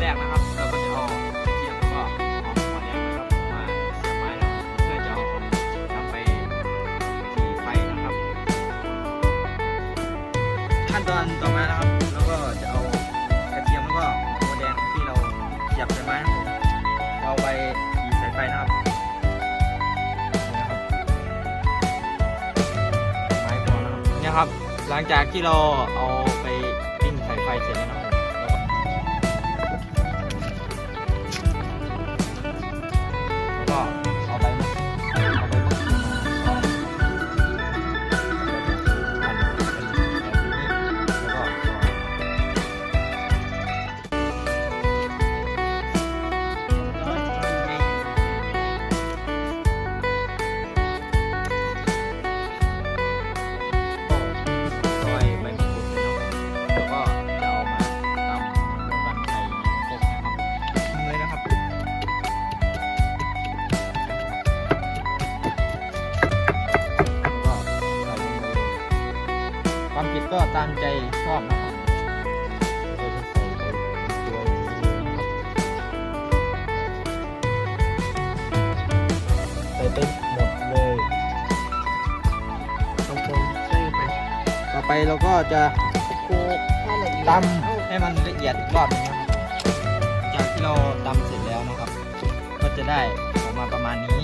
แรกนะครับ เราก็จะเอาตะเทียมแล้วก็หอมแดงนะครับมาเสียบไม้เราเพื่อจะเอานำไปที่ไฟนะครับ ขั้นตอนต่อมานะครับเราก็จะเอากระเทียมแล้วก็หอมแดงที่เราเสียบใส่ไม้ครับผมเอาไปขีดสายไฟนะครับนะครับหลังจากที่เราเอาไปปิ้งใส่ไฟเสร็จแล้รับ ความผิดก็ตามใจชอบนะครับเราจะใส่ไปเลยหมดเลยตรงๆใส่ไปต่อไปเราก็จะโคกให้ละเอียดตำให้มันละเอียดอีกรอบนึงนะครับจากที่เราตำเสร็จแล้วนะครับ ก็จะได้ออกมาประมาณนี้